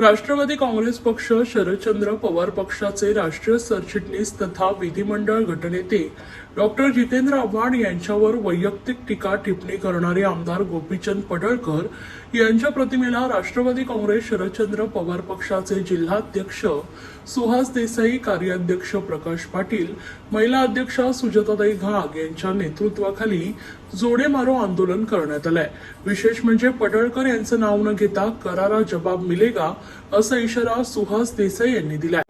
राष्ट्रवादी काँग्रेस पक्ष शरदचंद्र पवार पक्षाचे राष्ट्रीय सरचिटणीस तथा विधिमंडळ गटनेते डॉक्टर जितेंद्र आव्हाड यांच्यावर वैयक्तिक टीका टिप्पणी करणारे आमदार गोपीचंद पडळकर यांच्या प्रतिमेला राष्ट्रवादी काँग्रेस शरदचंद्र पवार पक्षाचे जिल्हाध्यक्ष सुहास देसाई कार्याध्यक्ष प्रकाश पाटील महिला अध्यक्षा सुजाताताई घाग यांच्या नेतृत्वाखाली जोडे मारो आंदोलन करण्यात आलंय. विशेष म्हणजे पडळकर यांचं नाव न घेता करारा जबाब मिलेगा असा इशारा सुहास देसाई यांनी दिलाय.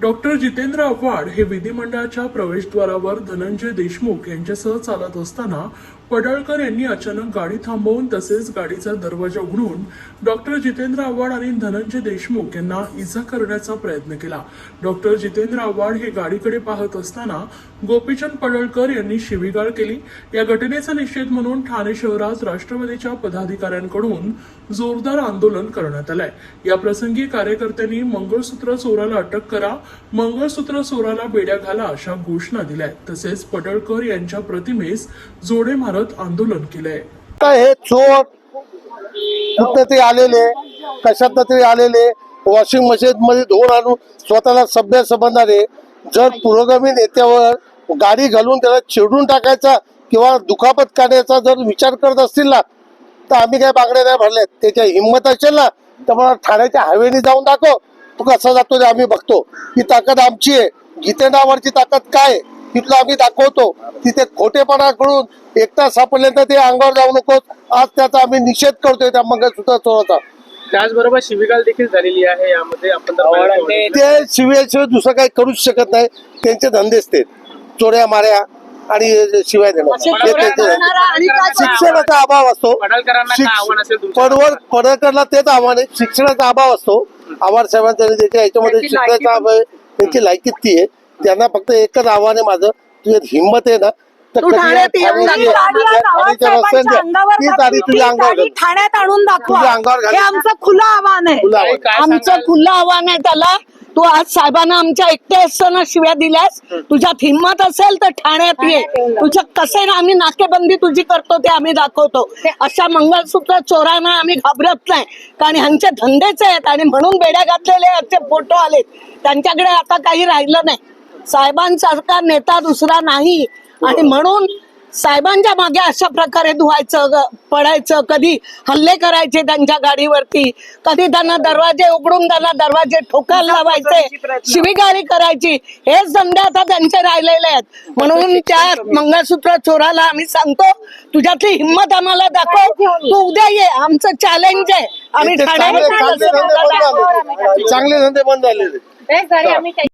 डॉक्टर जितेंद्र आव्हाड हे विधिमंडळाच्या प्रवेशद्वारावर धनंजय देशमुख यांच्यासह चालत असताना पडळकर यांनी अचानक गाडी थांबवून तसेच गाडीचा दरवाजा उघडून डॉक्टर जितेंद्र आव्हाड आणि धनंजय देशमुख यांना इजा करण्याचा प्रयत्न केला. डॉक्टर जितेंद्र आव्हाड हे गाडीकडे पाहत असताना गोपीचंद पडळकर यांनी शिवीगाळ केली. या घटनेचा निषेध म्हणून ठाणे शहरात राष्ट्रवादीच्या पदाधिकाऱ्यांकडून जोरदार आंदोलन करण्यात आलंय. या प्रसंगी कार्यकर्त्यांनी मंगळसूत्र चोराला अटक करा मंगळसूत्र चोराला बेड्या घाला अशा घोषणा दिल्या तसेच पडळकर यांच्या प्रतिमेस जोडे मारत आंदोलन केलंय. हे चोर? कुठं तरी आलेले? कशात तरी आलेले? वॉशिंग मशीन मध्ये धुवून आणून स्वतःला सभ्य समजणारे. जर पुरोगामी नेत्यावर गाडी घालून त्याला चिडून टाकायचा किंवा दुखापत काढण्याचा जर विचार करत असतील ना तर आम्ही काय बागड्या नाही भरल्यात त्याच्या हिंमत असेल ना तर मला ठाण्याच्या हायवेने जाऊन दाखव. तू कसा जातो ते आम्ही बघतो. ही ताकद आमची आहे. जितेंद्रावरची ताकद काय आहे? तिथलं आम्ही दाखवतो. तिथे खोटेपणा करून एकटा सापडल्यानंतर ते अंगावर जाऊ नकोस आज त्याचा आम्ही निषेध करतोय त्या मंगळसूत्र चोराचा त्याचबरोबर शिबिगाल देखील झालेली आहे यामध्ये आपण तर ते शिवायशिवाय दुसरं काही करूच शकत नाही. त्यांचे धंदेच ते चोऱ्या माऱ्या आणि शिवाय देणं. हे त्यांचे धंदे. शिक्षणाचा अभाव असतो. पडवळ पडळकरला तेच आव्हान आहे. शिक्षणाचा अभाव असतो. आव्हान साहेबांचा याच्यामध्ये शिक्षणाचा अभाव आहे त्यांची लायकी ती आहे. त्यांना फक्त एकच आव्हान आहे माझं तुझ्यात हिंमत आहे ना तर तू कधी या ठाण्यात येऊन ठाण्याची- दाखव. गाडी या या गावात ठाण्याच्या साहेबांच्या रस्त्याने अंगावर ती दाखव. गाडी ती तुझ्या अंगावर गाडी घाल. ठाण्यात आणून दाखवा तुझ्या अंगावर घाल. हे आमचं खुलं आव्हान आहे. काय आमचं सांगाल? खुलं आव्हान आहे त्याला तू आज साहेबांना आमच्या एकटे असताना शिव्या दिल्यास तुझ्यात हिंमत असेल तर ठाण्यात ये तुझ्या कसे ना आम्ही नाकेबंदी तुझी करतो ते आम्ही दाखवतो अशा मंगळसूत्र चोरांना आम्ही घाबरत नाही कारण ह्यांचे धंदेच आहेत आणि म्हणून बेड्या घातलेले यांचे फोटो आलेत त्यांच्याकडे आता काही राहिलं नाही साहेबांसारखा नेता दुसरा नाही. आणि म्हणून साहेबांच्या मागे अशा प्रकारे धुवायचं ग- पडायचं कधी हल्ले करायचे त्यांच्या गाडीवरती कधी त्यांना दरवाजे उघडून त्यांना दरवाजे ठोकायला लावायचे शिवीगाळी करायची. हेच धंदे आता त्यांचे राहिलेले आहेत. म्हणून त्या मंगळसूत्र चोराला आम्ही सांगतो तुझ्यातली हिंमत आम्हाला दाखव. तू उद्या ये. आमचं चॅलेंज आहे. आम्ही चांगले धंदे बंद झाले.